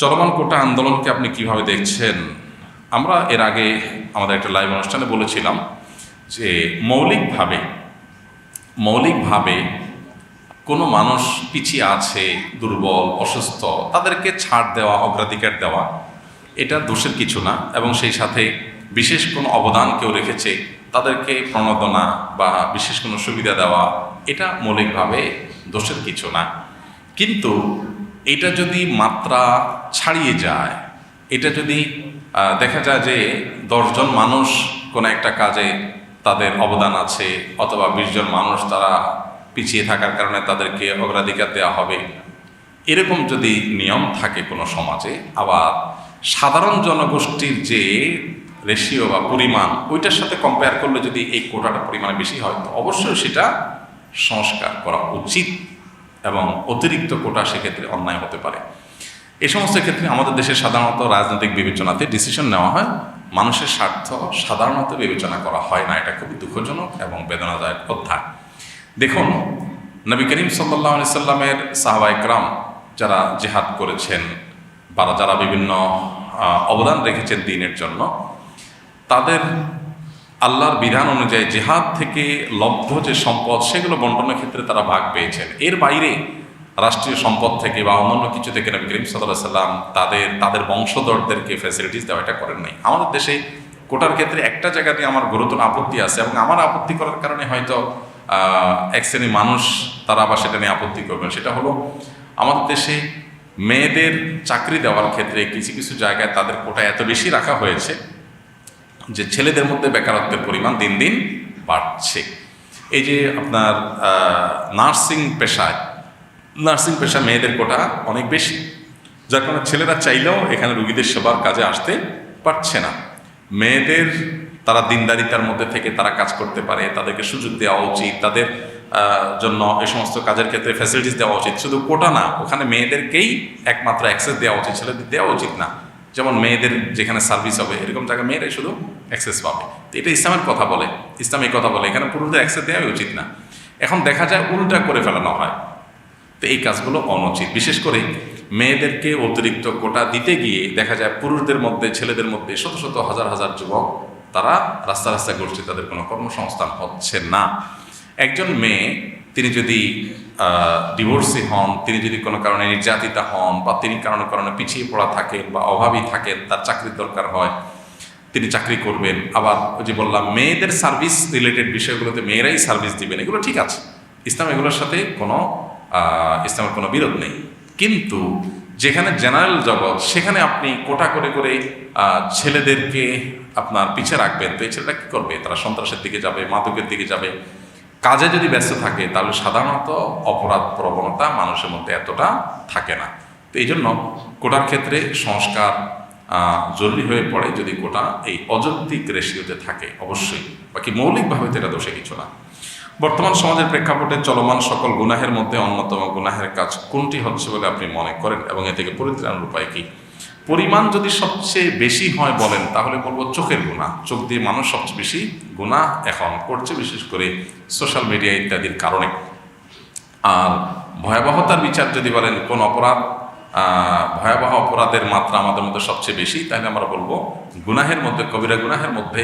চলমান কোটা আন্দোলনকে আপনি কীভাবে দেখছেন? আমরা এর আগে আমাদের একটা লাইভ অনুষ্ঠানে বলেছিলাম যে মৌলিকভাবে মৌলিকভাবে কোনো মানুষ পিছিয়ে আছে, দুর্বল, অসুস্থ, তাদেরকে ছাড় দেওয়া, অগ্রাধিকার দেওয়া, এটা দোষের কিছু না এবং সেই সাথে বিশেষ কোনো অবদান কেউ রেখেছে, তাদেরকে প্রণোদনা বা বিশেষ কোনো সুবিধা দেওয়া, এটা মৌলিকভাবে দোষের কিছু না। কিন্তু এটা যদি মাত্রা ছাড়িয়ে যায়, এটা যদি দেখা যায় যে দশজন মানুষ কোনো একটা কাজে তাদের অবদান আছে অথবা বিশজন মানুষ তারা পিছিয়ে থাকার কারণে তাদেরকে অগ্রাধিকার দেওয়া হবে, এরকম যদি নিয়ম থাকে কোনো সমাজে, আবার সাধারণ জনগোষ্ঠীর যে রেশিও বা পরিমাণ, ওইটার সাথে কম্পেয়ার করলে যদি এই কোটাটা পরিমাণে বেশি হয়, তো অবশ্যই সেটা সংস্কার করা উচিত। এবং অতিরিক্ত কোটা সেক্ষেত্রে অন্যায় হতে পারে। এই সমস্ত ক্ষেত্রে আমাদের দেশে সাধারণত রাজনৈতিক বিবেচনাতে ডিসিশন নেওয়া হয়। মানুষের স্বার্থ সাধারণত বিবেচনা করা হয় না। এটা খুবই দুঃখজনক এবং বেদনাদায়ক অধ্যায়। দেখুন, নবী করিম সাল্লাহ সাল্লামের সাহাবা একরাম যারা জেহাদ করেছেন বা যারা বিভিন্ন অবদান রেখেছেন দিনের জন্য, তাদের আল্লাহর বিধান অনুযায়ী জেহাদ থেকে লব্ধ যে সম্পদ, সেগুলো বন্টনের ক্ষেত্রে তারা ভাগ পেয়েছেন। এর বাইরে রাষ্ট্রীয় সম্পদ থেকে বা অন্যান্য কিছু থেকে নবী করিম সাল্লাহ সাল্লাম তাদের তাদের বংশধরদেরকে ফ্যাসিলিটিস দেওয়া এটা করেন নাই। আমাদের দেশে কোটার ক্ষেত্রে একটা জায়গাতে আমার গুরুতর আপত্তি আছে এবং আমার আপত্তি করার কারণে হয়তো এক শ্রেণির মানুষ তারা আবার সেটা নিয়ে আপত্তি করবেন। সেটা হলো, আমাদের দেশে মেয়েদের চাকরি দেওয়ার ক্ষেত্রে কিছু কিছু জায়গায় তাদের কোটা এত বেশি রাখা হয়েছে যে ছেলেদের মধ্যে বেকারত্বের পরিমাণ দিন দিন বাড়ছে। এই যে আপনার নার্সিং পেশায়, নার্সিং পেশা মেয়েদের কোটা অনেক বেশি। যার কারণে ছেলেরা চাইলেও এখানে রুগীদের সেবার কাজে আসতে পারছে না। মেয়েদের, তারা দিনদারিতার মধ্যে থেকে তারা কাজ করতে পারে, তাদেরকে সুযোগ দেওয়া উচিত, তাদের জন্য এই সমস্ত কাজের ক্ষেত্রে ফ্যাসিলিটিস দেওয়া উচিত। শুধু কোটা না, ওখানে মেয়েদেরকেই একমাত্র অ্যাক্সেস দেওয়া উচিত, ছেলেদের দেওয়া উচিত না। যেমন মেয়েদের যেখানে সার্ভিস হবে, এরকম জায়গায় মেয়েরাই শুধু অ্যাক্সেস পাবে। তো এটা ইসলামের কথা বলে, ইসলাম এই কথা বলে, এখানে পুরুষদের অ্যাক্সেস দেওয়াই উচিত না। এখন দেখা যায় উল্টা করে ফেলানো হয়। তো এই কাজগুলো অনুচিত। বিশেষ করে মেয়েদেরকে অতিরিক্ত কোটা দিতে গিয়ে দেখা যায় পুরুষদের মধ্যে, ছেলেদের মধ্যে শত শত হাজার হাজার যুবক, তারা রাস্তা রাস্তায় ঘুরছে, তাদের কোনো কর্মসংস্থান হচ্ছে না। একজন মেয়ে তিনি যদি ডিভোর্সি হন, তিনি যদি কোনো কারণে নির্যাতিতা হন বা তিনি কারণে কারণে পিছিয়ে পড়া থাকেন বা অভাবী থাকেন, তার চাকরির দরকার হয়, তিনি চাকরি করবেন। আবার ওই যে বললাম, মেয়েদের সার্ভিস রিলেটেড বিষয়গুলোতে মেয়েরাই সার্ভিস দিবেন, এগুলো ঠিক আছে। ইসলাম এগুলোর সাথে কোনো ইসলামের কোনো বিরোধ নেই। কিন্তু যেখানে জেনারেল জগৎ, সেখানে আপনি কোটা করে করে ছেলেদেরকে আপনার পিছে রাখবেন। তো এই ছেলেটা কী করবে? তারা সন্ত্রাসের দিকে যাবে, মাদকের দিকে যাবে। কাজে যদি ব্যস্ত থাকে, তাহলে সাধারণত অপরাধ প্রবণতা মানুষের মধ্যে এতটা থাকে না। তো এই জন্য কোটার ক্ষেত্রে সংস্কার জরুরি হয়ে পড়ে যদি কোটা এই অযৌক্তিক রেশিওতে থাকে, অবশ্যই। বাকি মৌলিকভাবে তো এটা দোষে কিছু না। বর্তমান সমাজের প্রেক্ষাপটে চলমান সকল গুনাহের মধ্যে অন্যতম গুনাহের কাজ কোনটি হচ্ছে বলে আপনি মনে করেন এবং এ থেকে পরিত্রাণের উপায় কি? পরিমাণ যদি সবচেয়ে বেশি হয় বলেন, তাহলে বলব চোখের গুণা। চোখ দিয়ে মানুষ সবচেয়ে বেশি গুণা এখন করছে, বিশেষ করে সোশ্যাল মিডিয়া ইত্যাদির কারণে। আর ভয়াবহতার বিচার যদি বলেন, কোন অপরাধ ভয়াবহ অপরাধের মাত্রা আমাদের মধ্যে সবচেয়ে বেশি, তাহলে আমরা বলব গুনাহের মধ্যে, কবিরা গুনাহের মধ্যে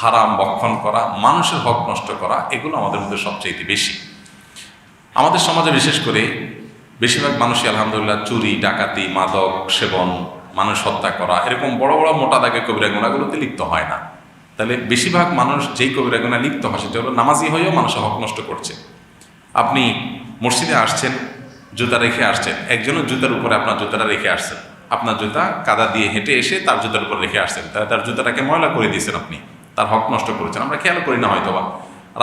হারাম বক্ষণ করা, মানুষের হক নষ্ট করা, এগুলো আমাদের মধ্যে সবচেয়ে বেশি। আমাদের সমাজে বিশেষ করে বেশিরভাগ মানুষই আলহামদুলিল্লাহ চুরি, ডাকাতি, মাদক, সেবন মানুষ হত্যা করা, এরকম বড় বড় মোটা দাগে কবিরা গুণাগুলোতে লিপ্ত হয় না। তাহলে বেশিরভাগ মানুষ যেই কবিরা গুণা লিপ্ত হয়, সেটা হলো নামাজি হয়েও মানুষের হক নষ্ট করছে। আপনি মসজিদে আসছেন, জুতা রেখে আসছেন, একজনও জুতার উপরে আপনার জুতাটা রেখে আসছেন। আপনার জুতা কাদা দিয়ে হেঁটে এসে তার জুতার উপর রেখে আসছেন। তাহলে তার জুতাটাকে ময়লা করে দিয়েছেন আপনি, তার হক নষ্ট করেছেন। আমরা খেয়াল করি না হয়তোবা।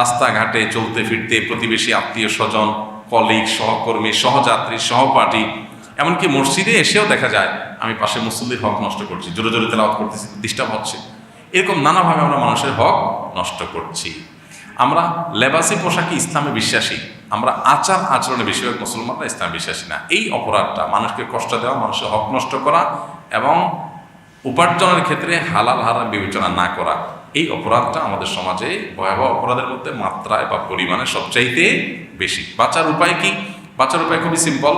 রাস্তাঘাটে চলতে ফিরতে প্রতিবেশী, আত্মীয় স্বজন কলিগ সহকর্মী, সহযাত্রী, সহপাঠী এমনকি মসজিদে এসেও দেখা যায়, আমি পাশে মুসল্লির হক নষ্ট করছি, জোরে জোরে তেলাওয়াত করতেছি ডিস্টার্ব হচ্ছে। এরকম নানাভাবে আমরা মানুষের হক নষ্ট করছি। আমরা লেবাসি পোশাকে ইসলামে বিশ্বাসী, আমরা আচার আচরণে বেশিরভাগ মুসলমানরা ইসলাম বিশ্বাসী না। এই অপরাধটা মানুষকে কষ্ট দেওয়া, মানুষের হক নষ্ট করা এবং উপার্জনের ক্ষেত্রে হালাল হারাম বিবেচনা না করা, এই অপরাধটা আমাদের সমাজে ভয়াবহ অপরাধের মধ্যে মাত্রায় বা পরিমাণে সবচাইতে বেশি। বাঁচার উপায় কি? বাঁচার উপায় খুবই সিম্পল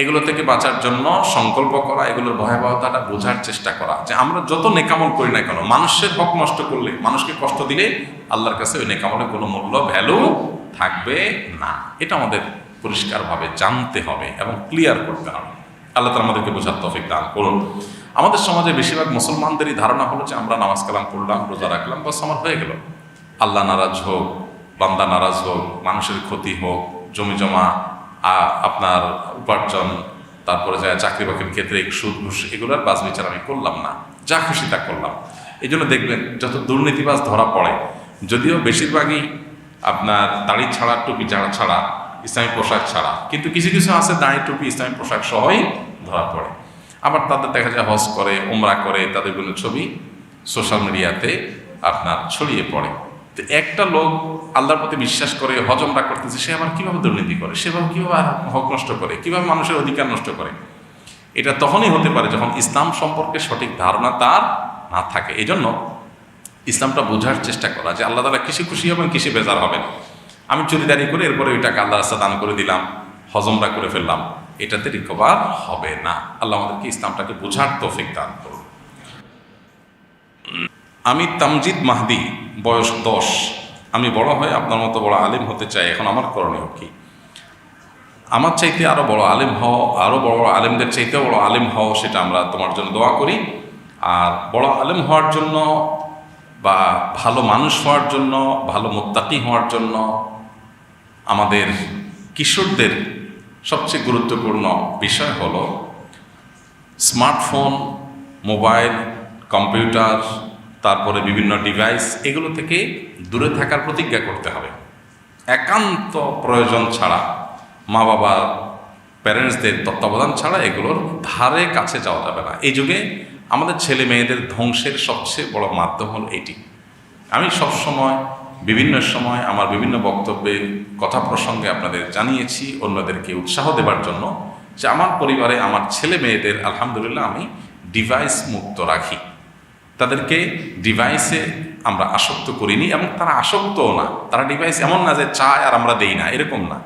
এগুলো থেকে বাঁচার জন্য সংকল্প করা, এগুলোর ভয়াবহতাটা বোঝার চেষ্টা করা। যে আমরা যত নেকামল করি না কেন, মানুষের হক নষ্ট করলে, মানুষকে কষ্ট দিলে আল্লাহর কাছে ওই নেকামলের কোনো মূল্য ভ্যালু থাকবে না। এটা আমাদের পরিষ্কারভাবে জানতে হবে এবং ক্লিয়ার করতে হবে। আল্লাহ তালা আমাদেরকে বোঝার তফিক দান করুন। আমাদের সমাজে বেশিরভাগ মুসলমানদেরই ধারণা হলো যে আমরা নামাজ কালাম পড়লাম, রোজা রাখলাম, বাস আমার হয়ে গেল। আল্লাহ নারাজ হোক, বান্দা নারাজ হোক, মানুষের ক্ষতি হোক, জমি জমা আপনার উপার্জন, তারপরে যায় চাকরি বাকরির ক্ষেত্রে সুদ, ঘুষ, এগুলোর বাজ বিচার আমি করলাম না। যা খুশি তা করলাম। এই জন্য দেখবেন, যত দুর্নীতিবাজ ধরা পড়ে, যদিও বেশিরভাগই আপনার দাড়ি ছাড়া, টুপি ছাড়া ছাড়া, ইসলামী পোশাক ছাড়া, কিন্তু কিছু কিছু আছে দাড়ি, টুপি, ইসলামী পোশাক সহই ধরা পড়ে। আবার তাদের দেখা যায় হজ করে ওমরা করে, তাদের কোনো ছবি সোশ্যাল মিডিয়াতে আপনার ছড়িয়ে পড়ে। তো একটা লোক আল্লাহর প্রতি বিশ্বাস করে হজমরা করতেছে, সে আবার কীভাবে দুর্নীতি করে? সেভাবে কীভাবে হক নষ্ট করে? কীভাবে মানুষের অধিকার নষ্ট করে? এটা তখনই হতে পারে যখন ইসলাম সম্পর্কে সঠিক ধারণা তার না থাকে। এই জন্য ইসলামটা বোঝার চেষ্টা করা যে আল্লাহ তালা কিসে খুশি হবেন, কিসে বেজার হবেন। আমি চুরিদারি করে এরপরে ওই টাকা আল্লাহ রাস্তা দান করে দিলাম, হজমটা করে ফেললাম। এটাতে রিকভার হবে না। আল্লাহ আমাদেরকে ইসলামটাকে বোঝার তৌফিক দান করুন। আমি তামজিদ মাহদি, বয়স দশ। আমি বড় হয়ে আপনার মতো বড় আলিম হতে চাই, এখন আমার করণীয় কি? আমার চাইতে আরও বড় আলেম হও আরও বড় বড় আলেমদের চাইতেও বড় আলেম হও, সেটা আমরা তোমার জন্য দোয়া করি। আর বড় আলেম হওয়ার জন্য বা ভালো মানুষ হওয়ার জন্য, ভালো মোত্তাকি হওয়ার জন্য আমাদের কিশোরদের সবচেয়ে গুরুত্বপূর্ণ বিষয় হলো স্মার্টফোন, মোবাইল, কম্পিউটার তারপরে বিভিন্ন ডিভাইস এগুলো থেকে দূরে থাকার প্রতিজ্ঞা করতে হবে। একান্ত প্রয়োজন ছাড়া মা বাবা প্যারেন্টসদের তত্ত্বাবধান ছাড়া এগুলোর ধারে কাছে যাওয়া যাবে না। এই যুগে আমাদের ছেলে মেয়েদের ধ্বংসের সবচেয়ে বড় মাধ্যম হল এটি। আমি সবসময়, বিভিন্ন সময় আমার বিভিন্ন বক্তব্যে কথা প্রসঙ্গে আপনাদের জানিয়েছি, অন্যদেরকে উৎসাহ দেবার জন্য যে আমার পরিবারে আমার ছেলে মেয়েদের আলহামদুলিল্লাহ আমি ডিভাইস মুক্ত রাখি। তাদেরকে ডিভাইসে আমরা আসক্ত করিনি এবং তারা আসক্তও না। তারা ডিভাইস এমন না যে চায় আর আমরা দেই না, এরকম না।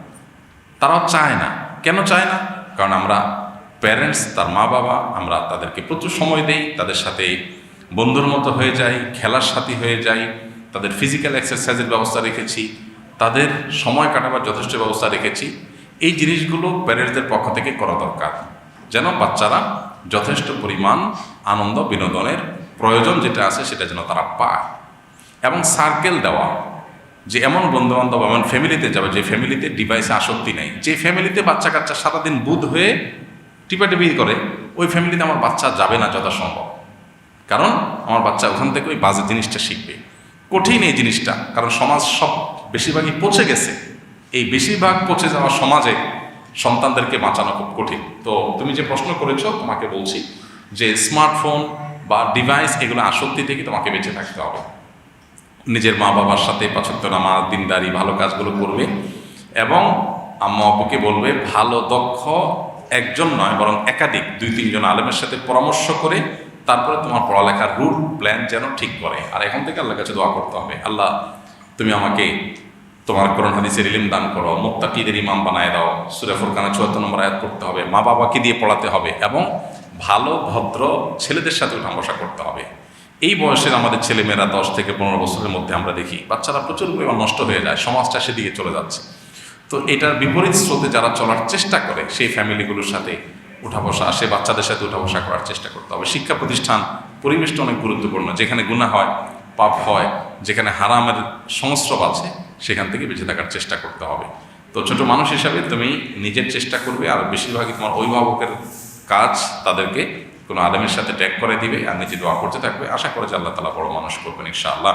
তারাও চায় না। কেন চায় না? কারণ আমরা প্যারেন্টস তার মা বাবা, আমরা তাদেরকে প্রচুর সময় দেই, তাদের সাথে বন্ধুর মতো হয়ে যাই, খেলার সাথী হয়ে যাই, তাদের ফিজিক্যাল এক্সারসাইজের ব্যবস্থা রেখেছি, তাদের সময় কাটাবার যথেষ্ট ব্যবস্থা রেখেছি। এই জিনিসগুলো প্যারেন্টসদের পক্ষ থেকে করা দরকার। যেন বাচ্চারা যথেষ্ট পরিমাণ আনন্দ বিনোদনের প্রয়োজন যেটা আছে সেটা যেন তারা পায়। এবং সার্কেল দেওয়া, যে এমন বন্ধু বান্ধব এমন ফ্যামিলিতে যাবে, যে ফ্যামিলিতে ডিভাইসে আসক্তি নেই। যে ফ্যামিলিতে বাচ্চা কাচ্চা সারাদিন বুধ হয়ে টিপাটিপি করে, ওই ফ্যামিলিতে আমার বাচ্চা যাবে না যথাসম্ভব। কারণ আমার বাচ্চা ওখান থেকে ওই বাজে জিনিসটা শিখবে। কঠিন এই জিনিসটা, কারণ সমাজ সব বেশিরভাগই পচে গেছে। এই বেশিরভাগ পচে যাওয়া সমাজে সন্তানদেরকে বাঁচানো খুব কঠিন। তো তুমি যে প্রশ্ন করেছ, তোমাকে বলছি যে স্মার্টফোন বা ডিভাইস এগুলো আসক্তি থেকে তোমাকে বেঁচে থাকতে হবে। নিজের মা বাবার সাথে পাচত্য নামাজ, দিনদারি, ভালো কাজগুলো করবে এবং আম্মা আব্বুকে বলবে, ভালো, দক্ষ একজন নয়, বরং একাধিক, দুই, তিনজন আলেমের সাথে পরামর্শ করে তারপরে তোমার পড়ালেখার রুট প্ল্যান যেন ঠিক করে। আর এখন থেকে আল্লাহর কাছে দোয়া করতে হবে, আল্লাহ, তুমি আমাকে তোমার করোন হাদিসের ইলিম দান করো মুক্তাকিদের ইমাম বানায় দাও। সুরে ফুরকানা চুয়াত্তর নম্বর আয়াত করতে হবে মা বাবাকে দিয়ে পড়াতে হবে এবং ভালো, ভদ্র ছেলেদের সাথে উঠা বসা করতে হবে। এই বয়সের আমাদের ছেলেমেয়েরা দশ থেকে পনেরো বছরের মধ্যে আমরা দেখি, বাচ্চারা প্রচুর পরিমাণ নষ্ট হয়ে যায়, সমাজটা সেদিকে চলে যাচ্ছে। তো এটার বিপরীত স্রোতে যারা চলার চেষ্টা করে, সেই ফ্যামিলিগুলোর সাথে উঠা বসা, সে বাচ্চাদের সাথে উঠা বসা করার চেষ্টা করতে হবে। শিক্ষা প্রতিষ্ঠান, পরিবেশটা অনেক গুরুত্বপূর্ণ। যেখানে গুণা হয়, পাপ হয়, যেখানে হারামের সংস্রব আছে, সেখান থেকে বেঁচে থাকার চেষ্টা করতে হবে। তো ছোট মানুষ হিসাবে তুমি নিজের চেষ্টা করবে, আর বেশিরভাগই তোমার অভিভাবকের কাজ তাদেরকে কোনো আলেমের সাথে ট্যাগ করে দিবে আর নিজে দোয়া করতে থাকবে। আশা করে যে আল্লাহ তালা বড় মানুষ করবেন ইনশাআল্লাহ।